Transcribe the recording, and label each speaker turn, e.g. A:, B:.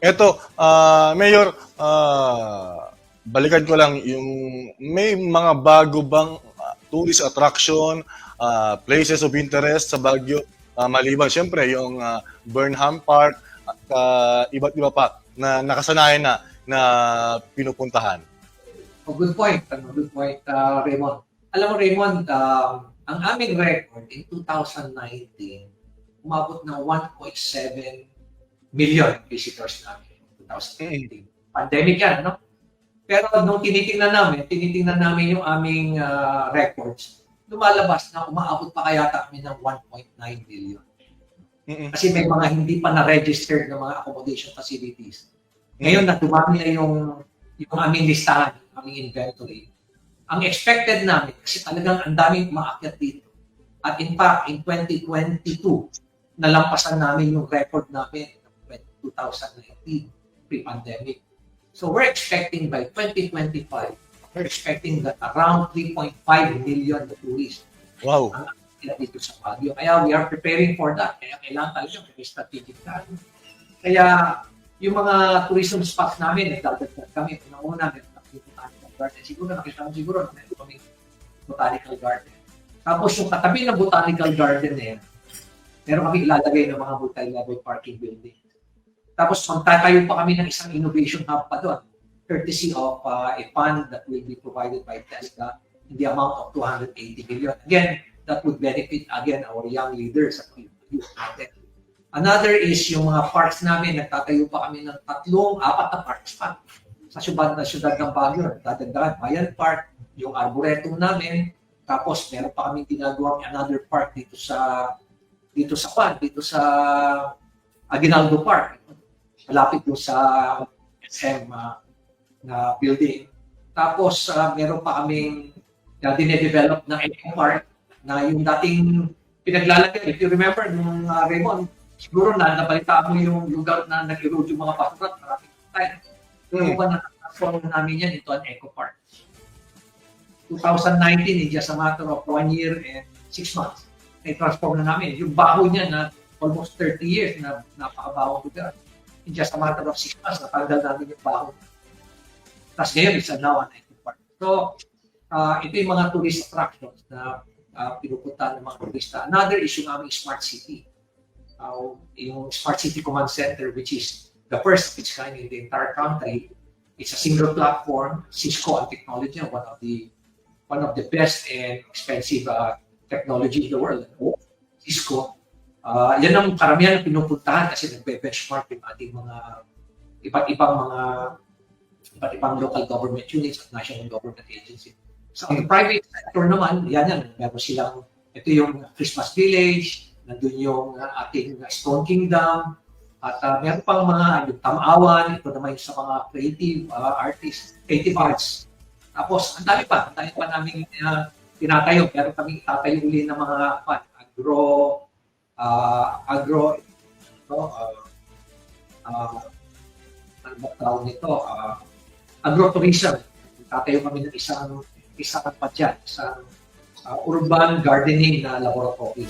A: Eto, ah, Mayor, ah, balikan ko lang yung may mga bago bang ah, tourist attraction, ah, places of interest sa Baguio, Ah, maliban syempre yung ah, Burnham Park at ah, iba't iba pa na nakasanayan na na pinupuntahan.
B: Oh, good point. Ano, good point, uh, Raymond. Alam mo, Raymond, um, ang aming record in 2019, umabot ng 1.7 million visitors namin in 2019. Pandemic yan, no? Pero nung tinitingnan namin, tinitingnan namin yung aming ah, records, lumalabas na umaabot pa kaya kami ng 1.9 million.
A: Mm-mm.
B: Kasi may mga hindi pa na-registered na mga accommodation facilities. Ngayon na dumami na yung, yung aming listahan, yung aming inventory. Ang expected namin, kasi talagang ang daming umaakyat dito. At in fact, in 2022, nalampasan namin yung record namin 2019, pre-pandemic. So we're expecting by 2025, we're expecting that around 3.5 million na tourists
A: Wow.
B: sila dito sa Baguio. Kaya we are preparing for that. Kaya kailangan talaga may strategic plan. Kaya yung mga tourism spots namin, nagdadagdag kami. Unang-una, meron na kami botanical garden. Siguro nakita mo siguro na meron kami botanical garden. Tapos yung katabi ng botanical garden na yan, meron kami ilalagay ng mga multi-level parking building. Tapos magtatayo pa kami ng isang innovation hub pa doon, courtesy of uh, a fund that will be provided by TESDA in the amount of 280 million. Again, that would benefit again our young leaders at youth natin. Another is yung mga parks namin, nagtatayo pa kami ng tatlong, apat na parks pa sa syudad na syudad ng Baguio. Dadagdagan, Bayan Park, yung Arboretum namin, tapos meron pa kami ginagawang another park dito sa dito sa Kwan, dito sa Aguinaldo Park. Malapit doon sa SM uh, na building. Tapos uh, meron pa kaming na dinedevelop na Eco Park na yung dating pinaglalagay. If you remember, nung uh, Raymond, siguro na nabalita mo yung lugar na nag-erode yung mga basurat maraming time.
A: Hmm.
B: Na-transform na namin yan into an Eco Park. 2019, in just a matter of one year and six months, na-transform na namin. Yung baho niya na almost 30 years na napakabawang lugar. In just a matter of six months, natanggal namin yung baho. Tapos ngayon, it's now an Eco Park. So, uh, ito yung mga tourist attractions na uh, pinupunta ng mga turista. Another is yung aming smart city. Uh, yung smart city command center which is the first of its kind in the entire country. It's a single platform, Cisco and technology, one of the one of the best and expensive uh, technology in the world. Uh, yan ang karamihan na pinupuntahan kasi nagbe-benchmark yung ating mga iba't ibang mga iba't ibang local government units at national government agencies. Sa so, private sector naman, yan yan. Meron silang, ito yung Christmas Village, nandun yung ating Stone Kingdom, at uh, meron pang mga yung Tamawan, ito naman yung sa mga creative uh, artists, creative arts. Tapos, ang dami pa, ang dami pa namin uh, tinatayo. Meron kami itatayo uli ng mga uh, agro, uh, agro, ito, uh, uh, ano tawag nito? Uh, agrotourism. Tatayo kami ng isang isang pa dyan, isang uh, urban gardening na laboratory.